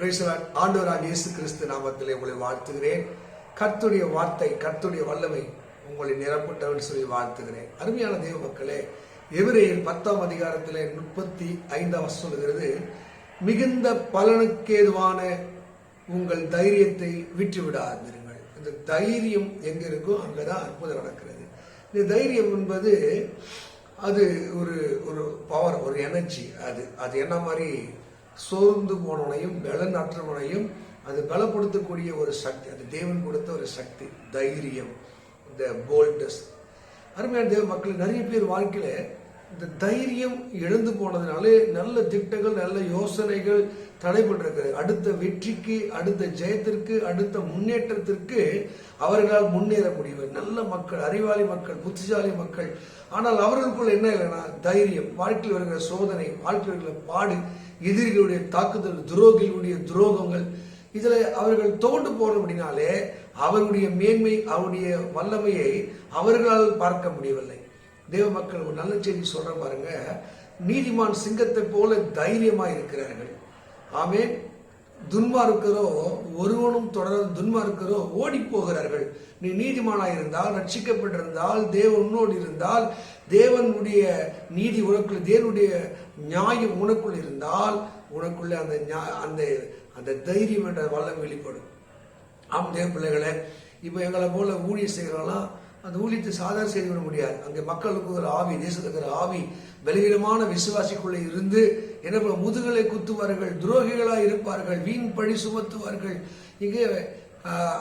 ஆண்டவராக இயேசு கிறிஸ்து நாமத்திலே உங்களை வாழ்த்துகிறேன். கர்த்துடைய வார்த்தை கர்த்துடைய வல்லமை உங்களை நிரப்பட்டவன் சொல்லி வாழ்த்துகிறேன். அருமையான தேவ மக்களே எவிரையில் பத்தாம் அதிகாரத்திலே முப்பத்தி ஐந்தாம் சொல்கிறது மிகுந்த பலனுக்கேதுவான உங்கள் தைரியத்தை விட்டு விடாதிருங்கள் இந்த தைரியம் எங்க இருக்கோ அங்கதான் அற்புதம் நடக்கிறது. இந்த தைரியம் என்பது அது ஒரு ஒரு பவர் ஒரு எனர்ஜி அது அது என்ன மாதிரி சோர்ந்து போனவனையும் பலனற்றவனையும் அது பலப்படுத்தக்கூடிய ஒரு சக்தி அது தேவன் கொடுத்த ஒரு சக்தி தைரியம் இந்த போல்டஸ் அருமையான தேவ மக்கள் நிறைய பேர் வாழ்க்கையில் இந்த தைரியம் இழந்து போனதுனாலே நல்ல திட்டங்கள் நல்ல யோசனைகள் தடைபட்டிருக்கிறது. அடுத்த வெற்றிக்கு அடுத்த ஜெயத்திற்கு அடுத்த முன்னேற்றத்திற்கு அவர்களால் முன்னேற முடியும் நல்ல மக்கள் அறிவாளி மக்கள் புத்திசாலி மக்கள். ஆனால் அவர்களுக்குள் என்ன இல்லைன்னா தைரியம். வாழ்க்கையில் வருகிற சோதனை வாழ்க்கையில் வருகிற பாடு எதிரிகளுடைய தாக்குதல் துரோகிகளுடைய துரோகங்கள் இதில் அவர்கள் தோண்டு போனோம் அப்படின்னாலே அவருடைய மேன்மை அவருடைய வல்லமையை அவர்களால் பார்க்க முடியவில்லை. தேவ மக்கள் ஒரு நல்ல செய்தி சொல்ற பாருங்க. நீதிமான் சிங்கத்தை போல தைரியமாக இருக்கிறார்கள். ஆமேன். துன்மார்க்கரோ ஒருவனும் தொடர்ந்து துன்மார்க்கரோ ஓடி போகிறார்கள் நீ நீதிமானாக இருந்தால் ரட்சிக்கப்பட்டிருந்தால் தேவன் உன்னோடு இருந்தால் தேவனுடைய நீதி உனக்குள் தேவனுடைய நியாயம் உனக்குள் இருந்தால் உனக்குள்ளே அந்த அந்த அந்த தைரியம் என்ற வல்லம் வெளிப்படும். ஆம் தேவ பிள்ளைகளே இப்போ எங்களை போல ஊழியர் செய்கிறவங்களாம் அந்த ஊழியத்தை சாதாரண செய்து விட முடியாது. அங்கே மக்களுக்கு ஒரு ஆவி தேசத்துக்கு இருக்கிற ஆவி பலவீனமான விசுவாசிக்குள்ளே இருந்து என்ன முதுகலை குத்துவார்கள் துரோகிகளாக இருப்பார்கள் வீண் பழி சுமத்துவார்கள். இங்கே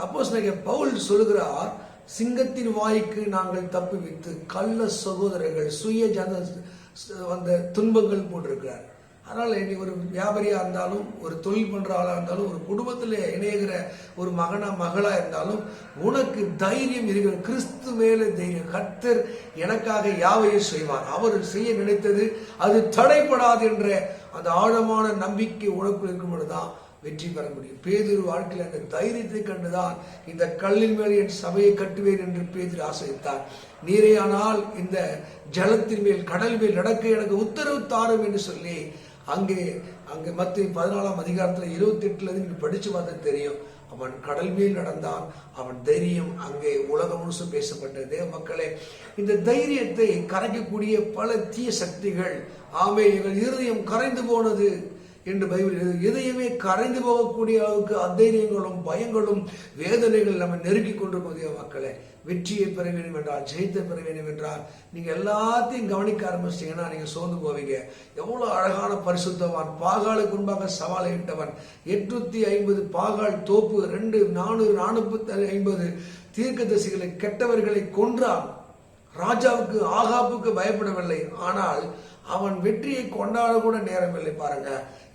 அப்போஸ் பவுல் சொல்கிறார் சிங்கத்தின் வாய்க்கு நாங்கள் தப்புவித்து கள்ள சகோதரர்கள் சுய ஜன அந்த துன்பங்கள் போட்டிருக்கிறார்கள். அதனால் நீ ஒரு வியாபாரியாக இருந்தாலும் ஒரு தொழில் பண்ணுற ஆளாக இருந்தாலும் ஒரு குடும்பத்தில் இணைகிற ஒரு மகனா மகளாக இருந்தாலும் உனக்கு தைரியம் இருக்கிற கிறிஸ்து மேலே தைரியம் கர்த்தர் எனக்காக யாவையும் செய்வார். அவர் செய்ய நினைத்தது அது தடைப்படாது என்ற அந்த ஆழமான நம்பிக்கை உனக்குள் இருக்கும் பொழுதுதான் வெற்றி பெற முடியும். பேதிரு வாழ்க்கையில் அந்த தைரியத்தை கண்டுதான் இந்த கல்லின் மேல் என் சபையை கட்டுவேன் என்று பேதிரு ஆசைத்தார் நீரையானால் இந்த ஜலத்தின் மேல் கடல் மேல் நடக்க எனக்கு உத்தரவு தாரும் என்று சொல்லி அங்கே அங்கே மத்திய பதினாலாம் அதிகாரத்தில் இருபத்தி எட்டுல இருந்து நீங்க பார்த்தா தெரியும். அவன் கடல் மேல் நடந்தான். அவன் தைரியம் அங்கே உலகம் முழுசும் பேசப்பட்டது. தேவ மக்களே இந்த தைரியத்தை கரைக்கக்கூடிய பல தீய சக்திகள் ஆமே எங்கள் இருதயம் கரைந்து போனது. என்று பைபிள் எழுது- இதயமே கரைந்து போகக்கூடிய அளவுக்கு அதைரியங்களும் பயங்களும் வேதனைகள் நம்ம நெருக்கி கொண்டிருக்கூடிய மக்களே. வெற்றியை பெற வேண்டும் என்றால் ஜெயித்த பெற வேண்டும் என்றால் நீங்கள் எல்லாத்தையும் கவனிக்க ஆரம்பிச்சிட்டீங்கன்னா நீங்கள் சோர்ந்து போவீங்க. எவ்வளோ அழகான பரிசுத்தவான் பாகாலுக்கு முன்பாக சவாலை இட்டவன். எட்நூத்தி ஐம்பது பாகால் தோப்பு ரெண்டு நானூறு நானூத்தி ஐம்பது தீர்க்க தசிகளை கெட்டவர்களை கொன்றான். ராஜாவுக்கு ஆகாப்புக்கு பயப்படவில்லை. ஆனால் அவன் வெற்றியை கொண்டாட கூட நேரமில்லை பாருங்க.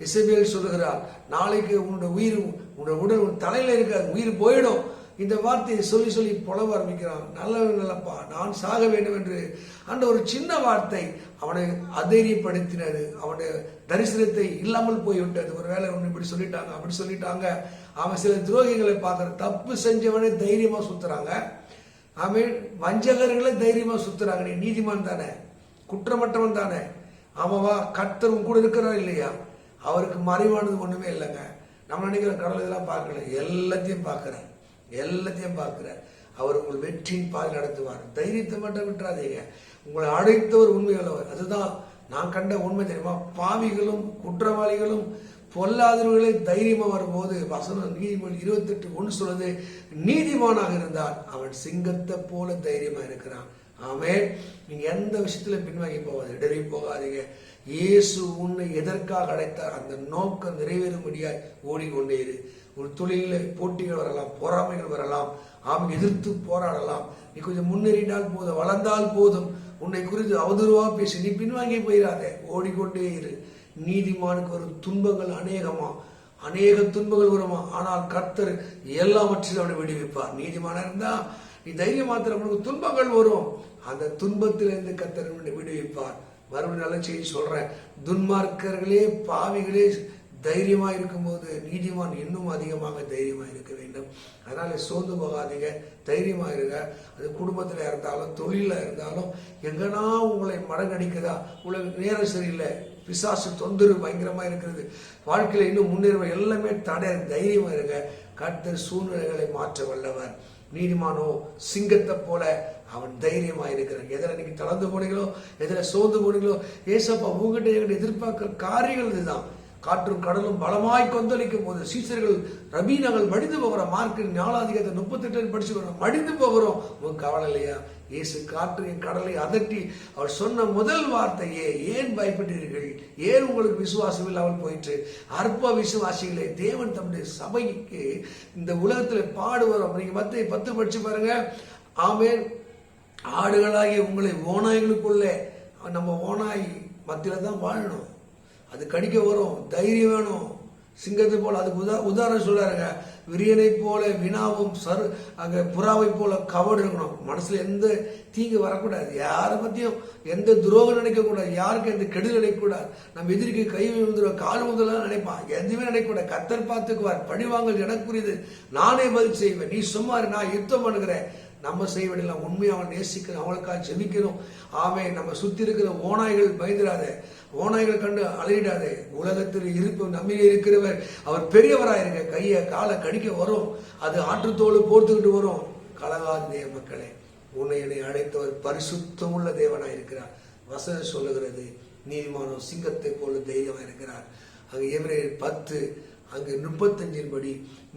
இசபேல் சொல்லுகிறார் நாளைக்கு உன்னோட உயிர் உன்னோட உடல் உன் தலையில இருக்காது உயிர் போயிடும். இந்த வார்த்தையை சொல்லி சொல்லி புலவ ஆரம்பிக்கிறான். நல்லவன் நல்லப்பா நான் சாக வேண்டும் என்று. அந்த ஒரு சின்ன வார்த்தை அவனை அதைரியப்படுத்தினது. அவனுடைய தரிசனத்தை இல்லாமல் போய்விட்டது. ஒருவேளை ஒன்று இப்படி சொல்லிட்டாங்க அப்படி சொல்லிட்டாங்க. அவன் சில துரோகிகளை பார்க்குற தப்பு செஞ்சவனே தைரியமா சுத்துறாங்க. அவன் வஞ்சகர்களை தைரியமா சுத்துறாங்க. நீ நீதிமான் தானே குற்றமற்றவன் தானே. ஆமாவா கர்த்தர் உங்க கூட இருக்கிறார் இல்லையா? அவருக்கு மறைவானது ஒண்ணுமே இல்லைங்க. நம்ம நினைக்கிற கடல் இதெல்லாம் பார்க்கல. எல்லாத்தையும் பார்க்கிறார். எல்லாத்தையும் பார்க்கிறார். அவர் உங்கள் வெற்றியின் பால் நடத்துவார். தைரியத்தை மட்டும் விட்டுறாதீங்க. உங்களை அழைத்தவர் உண்மை உள்ளவர் அதுதான் நான் கண்ட உண்மை தெரியுமா? பாவிகளும் குற்றவாளிகளும் பொல்லாதவர்களே தைரியமா வரும்போது வசனம் நீதிமொழி இருபத்தெட்டு ஒன்று சொல்லுது நீதிமானாக இருந்தால் அவன் சிங்கத்தை போல தைரியமா இருக்கிறான். ஆமே நீங்க எந்த விஷயத்துல பின்வாங்கி போகாது இடறி போகாதீங்க. இயேசு உன்னை எதற்காக அழைத்தார்? அந்த நோக்கம் நிறைவேறும்படியாய் ஓடிக்கொண்டே இரு. ஒரு தொழிலில் போட்டிகள் வரலாம் பொறாமைகள் வரலாம் ஆம் எதிர்த்து போராடலாம். நீ கொஞ்சம் முன்னேறினால் போதும் வளர்ந்தால் போதும். உன்னை குறித்து அவதூறுவா பேசி நீ பின்வாங்கி போயிடாத ஓடிக்கொண்டே இரு. நீதிமானுக்கு வரும் துன்பங்கள் அநேகமா? அநேக துன்பங்கள் வருமா? ஆனால் கர்த்தர் எல்லாவற்றிலும் அவனை விடுவிப்பார். நீதிமானா இருந்தால் நீ தைரியம் மாத்திரம் உனக்கு துன்பங்கள் வரும். அந்த துன்பத்திலிருந்து கத்தர் விடுவிப்பார். மறுபடியும் நல்ல செய்தி சொல்றேன். துன்மார்க்கர்களே பாவிகளே தைரியமாக இருக்கும்போது நீதிமான் இன்னும் அதிகமாக தைரியமாக இருக்க வேண்டும். அதனால் சோர்ந்து போகாதீங்க. தைரியமாக இருங்க. அது குடும்பத்தில் இருந்தாலும் தொழிலில் இருந்தாலும் எங்கன்னா உங்களை மடங்கடிக்குதா? உங்களுக்கு நேரம் சரியில்லை. பிசாசு தொந்தரவு பயங்கரமாக இருக்கிறது. வாழ்க்கையில் இன்னும் முன்னேறுவ எல்லாமே தடை. தைரியமாக இருங்க. கர்த்தர் சூழ்நிலைகளை மாற்ற வல்லவர். நீதிமானோ சிங்கத்தை போல அவன் தைரியமா இருக்கிறான் எதில் இன்னைக்கு தளர்ந்து போனீங்களோ எதில் சோர்ந்து போனீங்களோ ஏசப்பா உங்ககிட்ட எங்கிட்ட எதிர்பார்க்கிற காரியங்கள் இதுதான். காற்றும் கடலும் பலமாய் கொந்தளிக்கும் போது சீசர்கள் ரபி நாங்கள் மடிந்து போகிறோம் மார்க்கு நாலாதிகத்தை முப்பத்தெட்டு படிச்சு வரோம் மடிந்து போகிறோம். உன் கவலை இல்லையா? இயேசு காற்றையும் கடலை அதட்டி அவர் சொன்ன முதல் வார்த்தையே ஏன் பயப்பட்டீர்கள்? ஏன் உங்களுக்கு விசுவாசம் இல்லாமல் போயிற்று? அற்ப விசுவாசிகளே தேவன் தம்முடைய சபைக்கு இந்த உலகத்தில் பாடுவரோம் நீங்க மத்திய பத்து படிச்சு பாருங்க. ஆமேன். ஆடுகளாகிய உங்களை ஓநாய்களுக்குள்ளே நம்ம ஓனாய் மத்தியில தான் வாழணும். அது கடிக்க வரும் தைரியம் வேணும். சிங்கத்தை போல அதுக்கு உதா உதாரணம் சொல்றாருங்க. விரியனை போல வினாவும் சரு அங்கே புறாவை போல கவடு இருக்கணும். மனசுல எந்த தீங்கு வரக்கூடாது. யாரை பத்தியும் எந்த துரோகம் நினைக்கக்கூடாது. யாருக்கு எந்த கெடுதல் நினைக்கக்கூடாது. நம்ம எதிரிக்கு கை விழுந்துருவோம் கால் முதலாம் நினைப்பான். எதுவுமே நினைக்கக்கூடாது. கத்தர் பார்த்துக்குவார். பழிவாங்கல் எனக்குரியது. நானே பதில் செய்வேன். நீ சும்மா நான் யுத்தம் பண்ணுகிறேன். நம்ம செய்ய வேண்டிய உண்மையை அவன் நேசிக்கணும் அவளுக்காக ஜெபிக்கணும் ஆமே நம்ம சுற்றி இருக்கிற ஓநாய்கள் பயந்துடாத. ஓநாய்கள் கண்டு அலையிடாதே உலகத்தில் இருப்பு நம்பிக்கை இருக்கிறவர். அவர் பெரியவராயிருங்க. கையை காலை கடிக்க வரும். அது ஆற்றுத்தோடு போர்த்துக்கிட்டு வரும். கலகாதே மக்களே. உன்னை என்னை அழைத்தவர் பரிசுத்தமுள்ள தேவனாயிருக்கிறார். வசனம் சொல்லுகிறது. நீதிமானம் சிங்கத்தை போல தைரியமாக இருக்கிறார் அங்கு எவரே பத்து அங்கு முப்பத்தஞ்சின் படி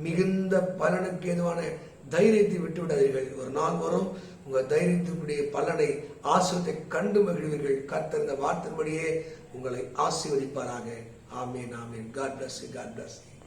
மிகுந்த பலனுக்கு ஏதுவான தைரியத்தை விட்டு விடாதீர்கள் ஒரு நாள் வரும் உங்கள் தைரியத்தினுடைய பலனை ஆசிரியத்தை கண்டு மகிழ்வீர்கள். கத்திருந்த வார்த்தைப்படியே வார்த்தையின்படியே உங்களை ஆசீர்வதிப்பாராக. ஆமேன் ஆமேன். God bless God bless